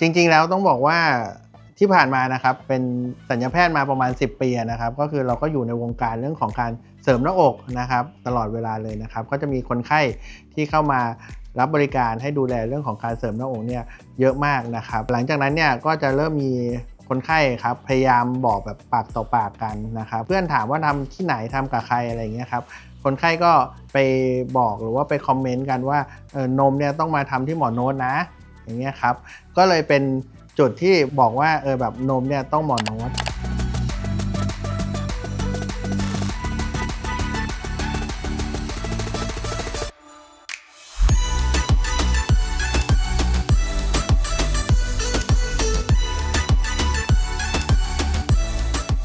จริงๆแล้วต้องบอกว่าที่ผ่านมานะครับเป็นสัญญาแพทย์มาประมาณ 10 ปีนะครับก็คือเราก็อยู่ในวงการเรื่องของการเสริมหน้าอกนะครับตลอดเวลาเลยนะครับก็จะมีคนไข้ที่เข้ามารับบริการให้ดูแลเรื่องของการเสริมหน้าอกเนี่ยเยอะมากนะครับ หลังจากนั้นเนี่ยก็จะเริ่มมีคนไข้ครับพยายามบอกแบบปากต่อปากกันนะครับเพื่อนถามว่าทำที่ไหนทำกับใครอะไรเงี้ยครับคนไข้ก็ไปบอกหรือว่าไปคอมเมนต์กันว่าเออนมเนี่ยต้องมาทำที่หมอโน้ตนะ อย่างเงี้ยครับ ก็เลยเป็นจุดที่บอกว่าเออแบบนมเนี่ยต้องหมอโน้ต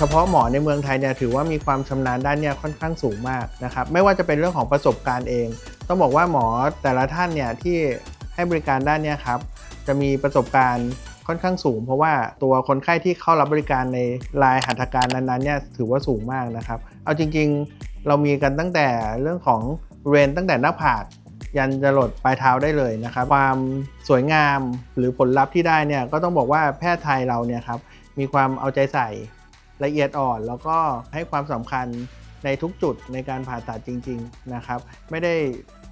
เฉพาะหมอในเมืองไทยเนี่ยถือว่ามีความชำนาญด้านเนี่ยค่อนข้างสูงมากนะครับไม่ว่าจะเป็นเรื่องของประสบการณ์เอง ต้องบอกว่าหมอแต่ละท่านเนี่ยที่ ให้บริการด้านนี้ครับจะมีประสบการณ์ค่อนข้างสูง เพราะว่าตัวคนไข้ที่เข้ารับบริการในรายหัตถการนั้นๆเนี่ยถือว่าสูงมากนะครับ เอาจริงๆเรามีกันตั้งแต่เรื่องของเรนตั้งแต่หน้าผากยันจะหลดปลายเท้าได้เลยนะครับ ความสวยงามหรือผลลัพธ์ที่ได้เนี่ยก็ต้องบอกว่าแพทย์ไทยเราเนี่ยครับมีความเอาใจใส่ละเอียดอ่อน แล้วก็ให้ความสำคัญในทุกจุดในการผ่าตัดจริง ๆนะครับ ไม่ได้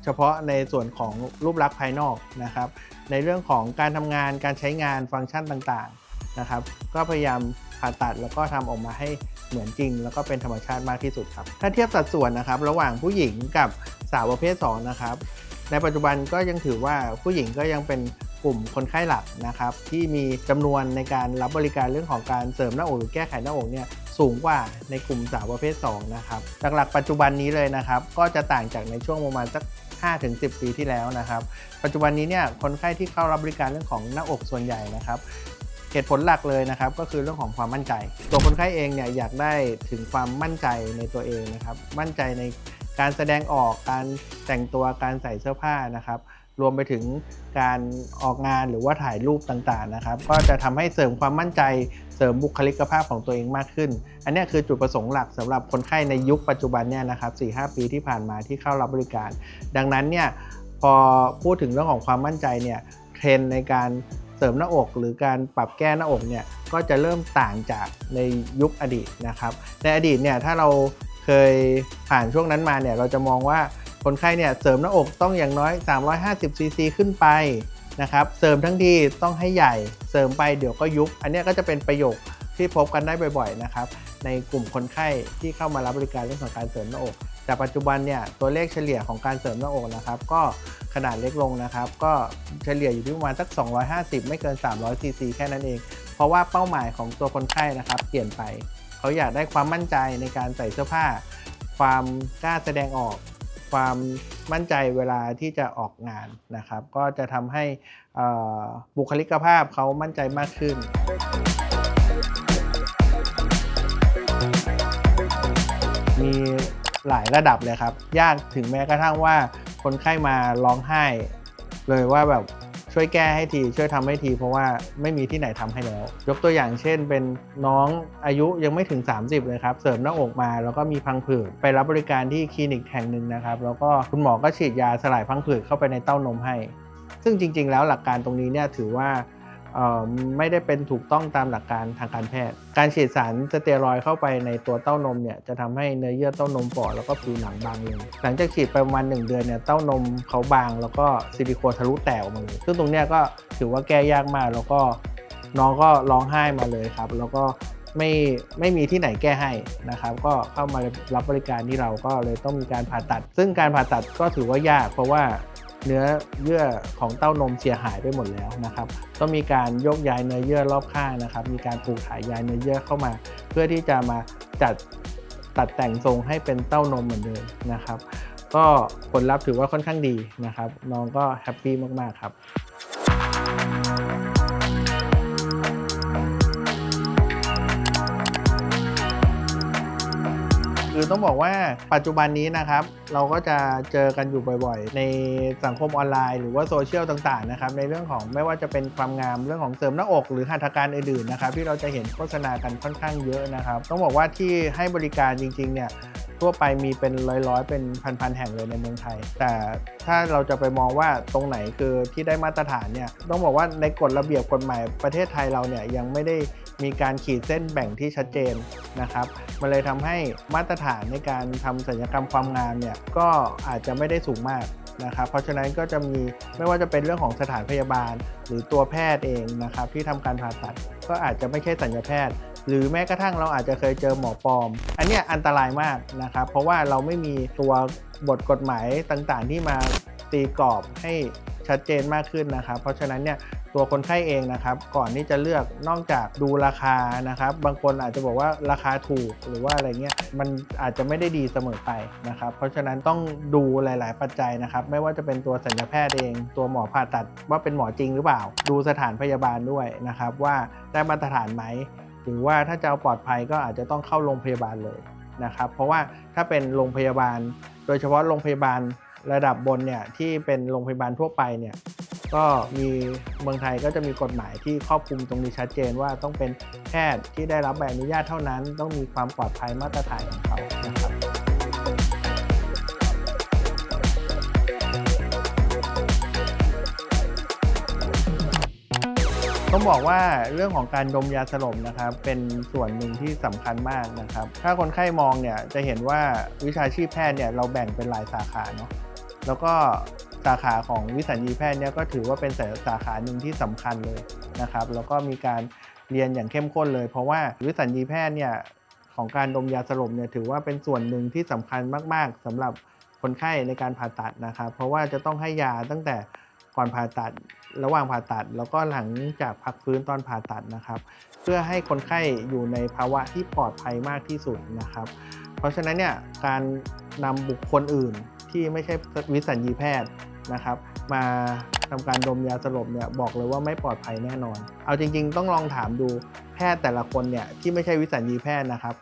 เฉพาะในส่วนของรูปลักษณ์ภายนอกนะครับ ในเรื่องของการทำงานการใช้งานฟังก์ชันต่างๆนะครับ ก็พยายามผ่าตัดแล้วก็ทำออกมาให้เหมือนจริง แล้วก็เป็นธรรมชาติมากที่สุดครับ ถ้าเทียบสัดส่วนนะครับ ระหว่างผู้หญิงกับสาวประเภท2นะครับ ในปัจจุบันก็ยังถือว่าผู้หญิงก็ยังเป็นกลุ่มคนไข้หลักนะครับ ที่มีจำนวนในการรับบริการเรื่องของการเสริมหน้าอกหรือแก้ไขหน้าอกเนี่ยสูงกว่าในกลุ่มสาวประเภท2นะครับหลักๆปัจจุบันนี้เลยนะครับ ก็จะต่างจากในช่วงประมาณสัก 5-10 ปีที่แล้วนะครับ ปัจจุบันนี้เนี่ยคนไข้ที่เข้ารับบริการเรื่องของหน้าอกส่วนใหญ่นะครับเหตุผลหลักเลยนะครับก็คือเรื่องของความมั่นใจ ตัวคนไข้เองเนี่ยอยากได้ถึงความมั่นใจในตัวเองนะครับ มั่นใจในการแสดงออกการแต่งตัวการใส่เสื้อผ้านะครับ รวมไปถึงการออกงานหรือว่าถ่ายรูปต่างๆนะครับ ก็จะทำให้เสริมความมั่นใจเสริมบุคลิกภาพของตัวเองมากขึ้น อันนี้คือจุดประสงค์หลักสำหรับคนไข้ในยุคปัจจุบันเนี่ยนะครับ4-5ปีที่ผ่านมาที่เข้ารับบริการ ดังนั้นเนี่ยพอพูดถึงเรื่องของความมั่นใจเนี่ยเทรนในการเสริมหน้าอกหรือการปรับแก้หน้าอกเนี่ยก็จะเริ่มต่างจากในยุคอดีตนะครับ ในอดีตเนี่ยถ้าเราเคยผ่านช่วงนั้นมาเนี่ยเราจะมองว่า คนไข้เนี่ยเสริมหน้าอกต้องอย่างน้อย 350ซีซีขึ้นไปนะครับเสริมทั้งทีต้องให้ใหญ่เสริมไปเดี๋ยวก็ยุบ อันนี้ก็จะเป็นประโยคที่พบกันได้บ่อยๆนะครับในกลุ่มคนไข้ที่เข้ามารับบริการเรื่องของการเสริมหน้าอก แต่ปัจจุบันเนี่ยตัวเลขเฉลี่ยของการเสริมหน้าอกนะครับก็ขนาดเล็กลงนะครับ ก็เฉลี่ยอยู่ที่ประมาณสัก 250 ไม่เกิน 300ซีซีแค่นั้นเอง เพราะว่าเป้าหมายของตัวคนไข้นะครับ เปลี่ยนไป เขาอยากได้ความมั่นใจในการใส่เสื้อผ้า ความกล้าแสดงออก ความมั่นใจเวลาที่จะออกงานนะครับ ก็จะทำให้บุคลิกภาพเขามั่นใจมากขึ้นมีหลายระดับเลยครับ ยากถึงแม้กระทั่งว่าคนไข้มาร้องไห้ เลยว่าแบบ ช่วยแก้ให้ทีช่วยทำให้ที เพราะว่าไม่มีที่ไหนทำให้แล้ว ยกตัวอย่างเช่น เป็นน้องอายุยังไม่ถึง 30 เลยครับ เสริมหน้าอกมาแล้วก็มีพังผืดไปรับบริการที่คลินิกแห่งหนึ่งนะครับแล้วก็คุณหมอก็ฉีดยาสลายพังผืดเข้าไปในเต้านมให้ ซึ่งจริง ๆ แล้วหลักการตรงนี้เนี่ยถือว่า ไม่ได้เป็นถูกต้องตามหลักการทางการแพทย์ การฉีดสารสเตียรอยด์เข้าไปในตัวเต้านมเนี่ยจะทำให้เนื้อเยื่อเต้านมฝ่อแล้วก็ผิวหนังบางลงหลังจากฉีดไปประมาณ1เดือนเนี่ยเต้านมเขาบางแล้วก็ซิลิโคนทะลุแตกออกมาเลยซึ่งตรงเนี้ยก็ถือว่าแก้ยากมากแล้วก็น้องก็ร้องไห้มาเลยครับ แล้วก็ไม่ไม่มีที่ไหนแก้ให้นะครับ ก็เข้ามารับบริการที่เราก็เลยต้องมีการผ่าตัด ซึ่งการผ่าตัดก็ถือว่ายาก เพราะว่า เนื้อเยื่อของเต้านมเสียหายไปหมดแล้วนะครับต้องมีการยกย้ายเนื้อเยื่อรอบข้างนะครับ มีการปลูกถ่ายย้ายเนื้อเยื่อเข้ามา เพื่อที่จะมาจัดตัดแต่งทรงให้เป็นเต้านมเหมือนเดิมนะครับ ก็ผลลัพธ์ถือว่าค่อนข้างดีนะครับ น้องก็แฮปปี้มาก ๆ ครับ คือต้องบอกว่าปัจจุบันนี้นะครับ เราก็จะเจอกันอยู่บ่อยๆ ในสังคมออนไลน์ หรือว่าโซเชียลต่างๆนะครับในเรื่องของไม่ว่าจะเป็นความงามเรื่องของเสริมหน้าอก หรือหัตถการอื่นๆนะครับที่เราจะเห็นโฆษณากันค่อนข้างเยอะนะครับ ต้องบอกว่าที่ให้บริการจริงๆเนี่ย ทั่วไปมีเป็นร้อยๆ เป็นพันๆแห่งเลยในเมืองไทย แต่ถ้าเราจะไปมองว่าตรงไหนคือที่ได้มาตรฐานเนี่ยต้องบอกว่าในกฎระเบียบกฎหมายประเทศไทยเราเนี่ยยังไม่ได้มีการขีดเส้นแบ่งที่ชัดเจนนะครับมันเลยทำให้มาตรฐานในการทำศัลยกรรมความงามเนี่ยก็อาจจะไม่ได้สูงมากนะครับเพราะฉะนั้นก็จะมีไม่ว่าจะเป็นเรื่องของสถานพยาบาล หรือตัวแพทย์เองนะครับที่ทำการผ่าตัด ก็อาจจะไม่ใช่สัญญาแพทย์ หรือแม้กระทั่งเราอาจจะเคยเจอหมอปลอม อันเนี้ยอันตรายมากนะครับเพราะว่าเราไม่มีตัวบทกฎหมายต่างๆ ที่มาตีกรอบให้ชัดเจนมากขึ้นนะครับ เพราะฉะนั้นเนี่ยตัวคนไข้เองนะครับก่อนที่จะเลือกนอกจากดูราคานะครับ บางคนอาจจะบอกว่าราคาถูกหรือว่าอะไรเงี้ยมันอาจจะไม่ได้ดีเสมอไปนะครับ เพราะฉะนั้นต้องดูหลาย ๆ ปัจจัยนะครับ ไม่ว่าจะเป็นตัวสัญญาแพทย์เอง ตัวหมอผ่าตัดว่าเป็นหมอจริงหรือเปล่า ดูสถานพยาบาลด้วยนะครับว่าได้มาตรฐานไหม หรือว่าถ้าจะเอาปลอดภัยก็อาจจะต้องเข้าโรงพยาบาลเลยนะครับเพราะว่าถ้าเป็นโรงพยาบาล โดยเฉพาะโรงพยาบาลระดับบนเนี่ยที่เป็นโรงพยาบาลทั่วไปเนี่ยก็มีเมืองไทยก็จะมีกฎหมายที่ครอบคลุมตรงนี้ชัดเจนว่าต้องเป็นแพทย์ที่ได้รับใบอนุญาตเท่านั้น ต้องมีความปลอดภัยมาตรฐานของเขานะครับ ต้องบอกว่าเรื่องของการดมยาสลบนะครับ เป็นส่วนหนึ่งที่สำคัญมากนะครับ ถ้าคนไข้มองเนี่ยจะเห็นว่าวิชาชีพแพทย์เนี่ยเราแบ่งเป็นหลายสาขาเนาะแล้วก็สาขาของวิสัญญีแพทย์เนี่ยก็ถือว่าเป็นสาขาหนึ่งที่สำคัญเลยนะครับ แล้วก็มีการเรียนอย่างเข้มข้นเลย เพราะว่าวิสัญญีแพทย์เนี่ยของการดมยาสลบเนี่ยถือว่าเป็นส่วนหนึ่งที่สำคัญมาก ๆสำหรับคนไข้ในการผ่าตัดนะครับ เพราะว่าจะต้องให้ยาตั้งแต่ ก่อนผ่าตัด ระหว่างผ่าตัด แล้วก็หลังจากพักฟื้นตอนผ่าตัดนะครับ เพื่อให้คนไข้อยู่ในภาวะที่ปลอดภัยมากที่สุดนะครับ เพราะฉะนั้นเนี่ยการนำบุคคลอื่นที่ไม่ใช่วิสัญญีแพทย์นะครับ มาทำการดมยาสลบเนี่ยบอกเลยว่าไม่ปลอดภัยแน่นอน เอาจริง ๆ ต้องลองถามดูแพทย์แต่ละคนเนี่ยที่ไม่ใช่วิสัญญีแพทย์นะครับ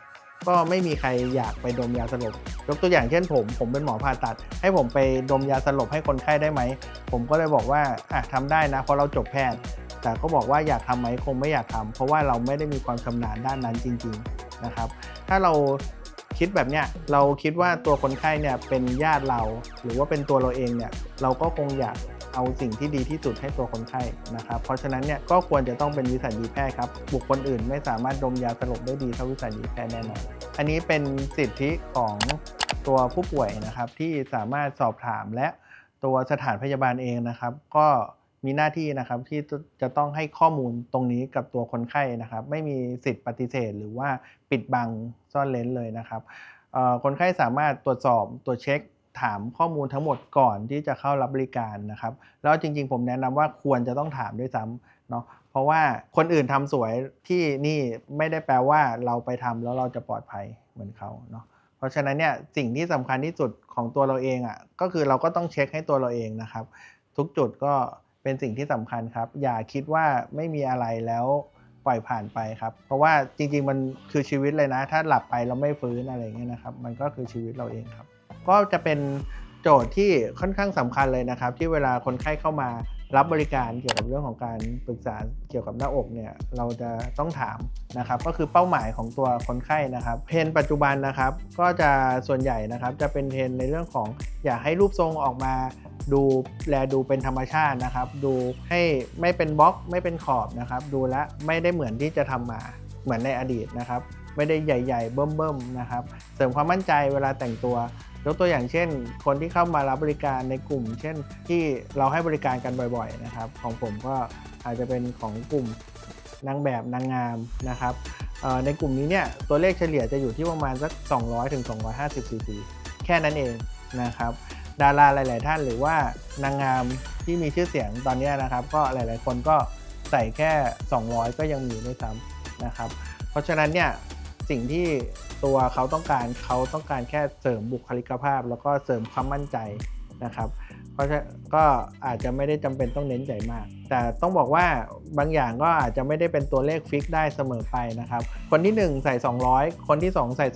ก็ไม่มีใครอยากไปดมยาสลบ ยกตัวอย่างเช่นผม ผมเป็นหมอผ่าตัด ให้ผมไปดมยาสลบให้คนไข้ได้ไหม ผมก็เลยบอกว่าอะทำได้นะ เพราะเราจบแพทย์ แต่ก็บอกว่าอยากทำไหมคงไม่อยากทำเพราะว่าเราไม่ได้มีความชำนาญด้านนั้นจริง ๆนะครับ ถ้าเราคิดแบบเนี้ยเราคิดว่าตัวคนไข้เนี่ยเป็นญาติเรา หรือว่าเป็นตัวเราเองเนี่ยเราก็คงอยาก เอาสิ่งที่ดีที่สุดให้ตัวคนไข้นะครับ เพราะฉะนั้นเนี่ยก็ควรจะต้องเป็นวิสัญญีแพทย์ครับ บุคคลอื่นไม่สามารถดมยาสลบได้ดีเท่าวิสัญญีแพทย์แน่นอน อันนี้เป็นสิทธิของตัวผู้ป่วยนะครับที่สามารถสอบถามและตัวสถานพยาบาลเองนะครับ ก็มีหน้าที่นะครับที่จะต้องให้ข้อมูลตรงนี้กับตัวคนไข้นะครับ ไม่มีสิทธิ์ปฏิเสธ หรือว่าปิดบังซ่อนเล้นเลยนะครับคนไข้สามารถตรวจสอบตรวจเช็ค ถามข้อมูลทั้งหมดก่อนที่จะเข้ารับบริการนะครับ แล้วจริงๆ ผมแนะนำว่าควรจะต้องถามด้วยซ้ำเนาะเพราะว่าคนอื่นทำสวยที่นี่ไม่ได้แปลว่าเราไปทำแล้วเราจะปลอดภัยเหมือนเขาเนาะเพราะฉะนั้นเนี่ยสิ่งที่สำคัญที่สุดของตัวเราเองอะ่ะก็คือเราก็ต้องเช็คให้ตัวเราเองนะครับ ทุกจุดก็เป็นสิ่งที่สำคัญครับ อย่าคิดว่าไม่มีอะไรแล้วปล่อยผ่านไปครับ เพราะว่าจริง ๆ มันคือชีวิตเลยนะ ถ้าหลับไปเราไม่ฟื้นอะไรอย่างเงี้ยนะครับ มันก็คือชีวิตเราเองครับ ก็จะเป็นโจทย์ที่ค่อนข้างสำคัญเลยนะครับ ที่เวลาคนไข้เข้ามารับบริการเกี่ยวกับเรื่องของการปรึกษาเกี่ยวกับหน้าอกเนี่ยเราจะต้องถามนะครับ ก็คือเป้าหมายของตัวคนไข้นะครับเทรนปัจจุบันนะครับ ก็จะส่วนใหญ่นะครับจะเป็นเทรนในเรื่องของอยากให้รูปทรงออกมาดูแลดูเป็นธรรมชาตินะครับ ดูให้ไม่เป็นบล็อกไม่เป็นขอบนะครับ ดูแลไม่ได้เหมือนที่จะทำมาเหมือนในอดีตนะครับ ไม่ได้ใหญ่ ๆ เบิ่มๆนะครับ เสริมความมั่นใจเวลาแต่งตัว ยกตัวอย่างเช่น คนที่เข้ามารับบริการในกลุ่ม เช่นที่เราให้บริการกันบ่อยๆนะครับ ของผมก็อาจจะเป็นของกลุ่มนางแบบนางงามนะครับในกลุ่มนี้เนี่ยตัวเลขเฉลี่ยจะอยู่ที่ประมาณสัก 200ถึง250 cc แค่นั้นเองนะครับ ดาราหลาย ๆ ท่านหรือว่านางงามที่มีชื่อเสียงตอนนี้นะครับ ก็หลาย ๆ คนก็ใส่แค่ 200 ก็ยังมีด้วยซ้ำนะครับ เพราะฉะนั้นเนี่ยสิ่งที่ ตัวเขาต้องการเขาต้องการแค่เสริมบุคลิกภาพ แล้วก็เสริมความมั่นใจนะครับ เพราะฉะก็อาจจะไม่ได้จำเป็นต้องเน้นใหญ่มาก แต่ต้องบอกว่าบางอย่างก็อาจจะไม่ได้เป็นตัวเลขฟิกได้เสมอไปนะครับ คนที่ 1 ใส่ 200 คนที่ 2 ใส่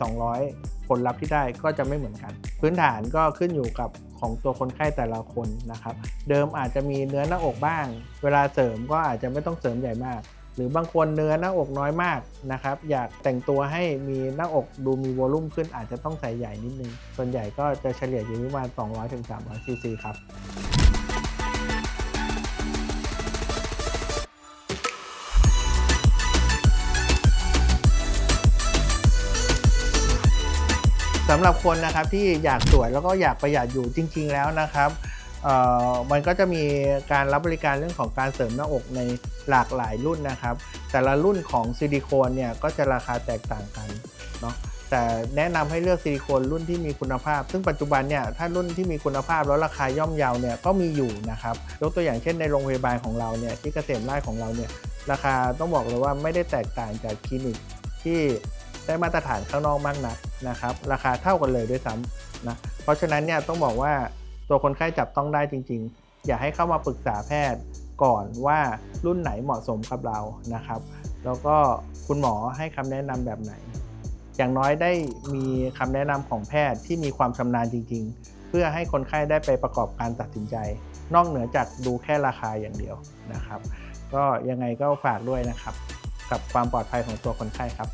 200 ผลลัพธ์ที่ได้ก็จะไม่เหมือนกัน พื้นฐานก็ขึ้นอยู่กับของตัวคนไข้แต่ละคนนะครับ เดิมอาจจะมีเนื้อหน้าอกบ้าง เวลาเสริมก็อาจจะไม่ต้องเสริมใหญ่มาก รือบางคนเนื้อหน้าอกน้อยมากนะครับ อยากแต่งตัวให้มีหน้าอกดูมีวอลลุ่มขึ้นอาจจะต้องใส่ใหญ่นิดนึง ส่วนใหญ่ก็จะเฉลี่ยอยู่ที่ประมาณ 200-300ซีซีครับสำหรับคนนะครับที่อยากสวยแล้วก็อยากประหยัดอยู่จริง ๆ แล้วนะครับ มันก็จะมีการรับบริการเรื่องของการเสริมหน้าอกในหลากหลายรุ่นนะครับ แต่ละรุ่นของซิลิโคนเนี่ยก็จะราคาแตกต่างกันเนาะแต่แนะนำให้เลือกซิลิโคนรุ่นที่มีคุณภาพ ซึ่งปัจจุบันเนี่ยถ้ารุ่นที่มีคุณภาพแล้วราคาย่อมเยาเนี่ยก็มีอยู่นะครับยกตัวอย่างเช่นในโรงพยาบาลของเราเนี่ยที่เกษมราชของเราเนี่ยราคาต้องบอกเลยว่าไม่ได้แตกต่างจากคลินิกที่ได้มาตรฐานข้างนอกมากนักนะครับ ราคาเท่ากันเลยด้วยซ้ำนะเพราะฉะนั้นเนี่ยต้องบอกว่า ตัวคนไข้จับต้องได้จริง ๆ อย่าให้เข้ามาปรึกษาแพทย์ก่อนว่ารุ่นไหนเหมาะสมกับเรานะครับ แล้วก็คุณหมอให้คำแนะนำแบบไหน อย่างน้อยได้มีคำแนะนำของแพทย์ที่มีความชำนาญจริง ๆ เพื่อให้คนไข้ได้ไปประกอบการตัดสินใจ นอกเหนือจากดูแค่ราคาอย่างเดียวนะครับ ก็ยังไงก็ฝากด้วยนะครับ กับความปลอดภัยของตัวคนไข้ครับ